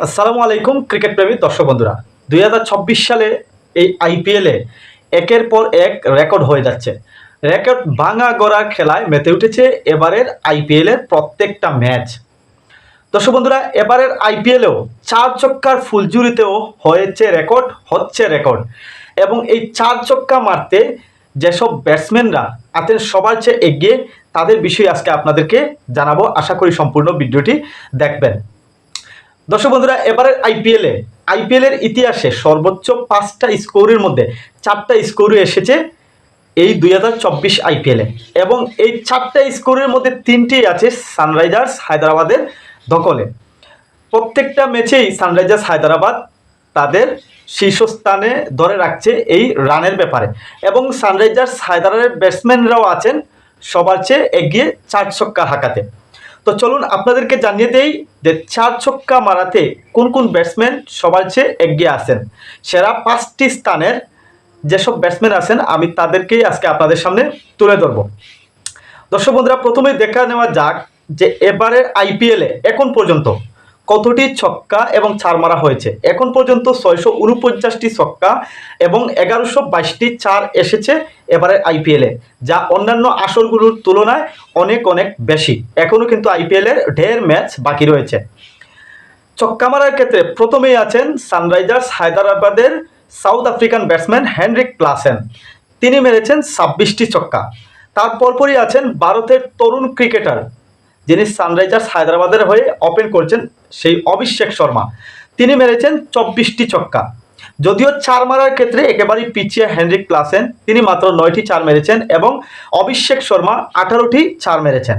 আসসালামু আলাইকুম, ক্রিকেট প্রেমী দর্শক বন্ধুরা। দুই সালে এই আইপিএলে একের পর এক রেকর্ড হয়ে যাচ্ছে। রেকর্ড ভাঙা গড়ার খেলায় মেতে উঠেছে এবারের আইপিএলের প্রত্যেকটা ম্যাচ। দর্শক বন্ধুরা, এবারের আইপিএলেও চার চক্কার ফুলজুরিতেও হয়েছে রেকর্ড, হচ্ছে রেকর্ড। এবং এই চার চক্কা মারতে যেসব ব্যাটসম্যানরা আছেন সবার চেয়ে এগিয়ে, তাদের বিষয়ে আজকে আপনাদেরকে জানাব। আশা করি সম্পূর্ণ ভিডিওটি দেখবেন। দর্শক বন্ধুরা এবারের আইপিএলে আইপিএলের ইতিহাসে সর্বোচ্চ পাঁচটা স্কোরের মধ্যে চারটা স্কোরই এসেছে এই দুই হাজার চব্বিশ আইপিএলে এবং এই চারটা স্কোরের মধ্যে তিনটি আছে সানরাইজার্স হায়দ্রাবাদের দখলে। প্রত্যেকটা ম্যাচেই সানরাইজার্স হায়দ্রাবাদ তাদের শীর্ষস্থানে ধরে রাখছে এই রানের ব্যাপারে। এবং সানরাইজার্স হায়দ্রাবাদের ব্যাটসম্যানরাও আছেন, সবার চেয়ে এগিয়ে চার ছক্কা হাঁকাতে। তো চলুন আপনাদেরকে জানিয়ে দেই যে চার ছক্কা মারাতে কোন কোন ব্যাটসম্যান সবার চেয়ে এগিয়ে আসেন সেরা পাঁচটি স্থানের যেসব ব্যাটসম্যান আছেন, আমি তাদেরকেই আজকে আপনাদের সামনে তুলে ধরব। দর্শক বন্ধুরা, প্রথমেই দেখা নেওয়া যাক যে এবারের আইপিএলে এখন পর্যন্ত কতটি ছক্কা এবং চার মারা হয়েছে? এখন পর্যন্ত ছয়শো উনপঞ্চাশটি ছক্কা এবং এগারোশো বাইশটি চার এসেছে এবারের আইপিএলে, যা অন্যান্য আসরগুলোর তুলনায় অনেক অনেক বেশি। এখনও কিন্তু আইপিএলের ঢের ম্যাচ বাকি রয়েছে। ছক্কা মারার ক্ষেত্রে প্রথমেই আছেন সানরাইজার্স হায়দ্রাবাদের South African batsman Heinrich Klaasen. তিনি মেরেছেন ছাব্বিশটি ছক্কা। তার পরপরই আছেন ভারতের তরুণ ক্রিকেটার যিনি সানরাইজার্স হায়দ্রাবাদের হয়ে ওপেন করছেন সেই অভিষেক শর্মা। তিনি মেরেছেন চব্বিশটি ছক্কা। যদিও চার মারার ক্ষেত্রে একেবারেই পিছিয়ে হেনরিক ক্লাসেন তিনি মাত্র নয়টি চার মেরেছেন এবং অভিষেক শর্মা আঠারোটি চার মেরেছেন।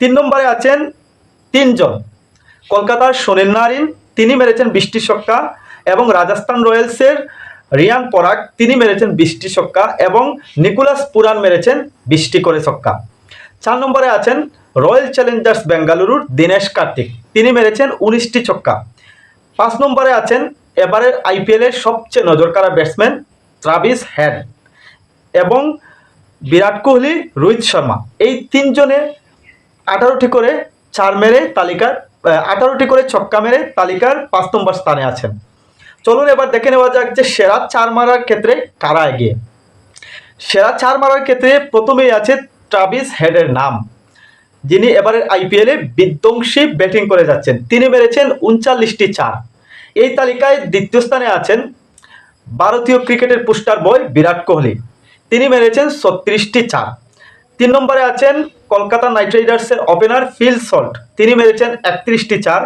তিন নম্বরে আছেন তিনজন। কলকাতার সুনীল নারিন, তিনি মেরেছেন বিশটি ছক্কা এবং রাজস্থান রয়্যালসের রিয়ান পরাগ, তিনি মেরেছেন বিশটি ছক্কা এবং নিকোলাস পুরান মেরেছেন বিশটি করে ছক্কা। চার নম্বরে আছেন রয়্যাল চ্যালেঞ্জার্স বেঙ্গালুরুর দীনেশ কার্তিক। তিনি মেরেছেন উনিশটি ছক্কা। পাঁচ নম্বরে আছেন এবারের আইপিএলের সবচেয়ে নজরকাড়া ব্যাটসম্যান ট্রাভিস হেড এবং বিরাট কোহলি রোহিত শর্মা। এই তিনজনে আঠারোটি করে চার মেরে তালিকার আঠারোটি করে ছক্কা মেরে তালিকার পাঁচ নম্বর স্থানে আছেন। চলুন এবার দেখে নেওয়া যাক যে সেরা চার মারার ক্ষেত্রে কারা এগিয়ে। সেরা চার মারার ক্ষেত্রে প্রথমেই আছে ট্রাভিস হেডের নাম। যিনি এবারের আইপিএলে বিধ্বংসী ব্যাটিং করে যাচ্ছেন। তিনি মেরেছেন উনচাল্লিশটি চার। এই তালিকায় দ্বিতীয় স্থানে আছেন ভারতীয় ক্রিকেটের পুস্টার বয় বিরাট কোহলি। তিনি মেরেছেন ছত্রিশটি চার। তিন নম্বরে আছেন কলকাতা নাইট রাইডার্সের ওপেনার ফিল সল্ট। তিনি মেরেছেন একত্রিশটি চার।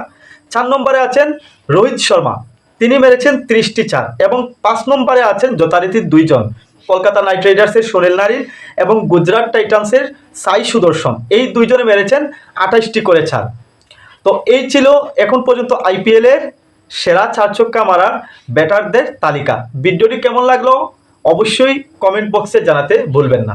চার নম্বরে আছেন রোহিত শর্মা। তিনি মেরেছেন ত্রিশটি চার এবং পাঁচ নম্বরে আছেন যথারীতি দুইজন। কলকাতা নাইট রাইডার্সের সোনেল নারীর এবং গুজরাট টাইটান্সের সাই সুদর্শন। এই দুইজনে মেরেছেন আঠাশটি করে ছাড়। তো এই ছিল এখন পর্যন্ত আইপিএলের সেরা চার ছক্কা মারার ব্যাটারদের তালিকা। ভিডিওটি কেমন লাগল অবশ্যই কমেন্ট বক্সে জানাতে ভুলবেন না।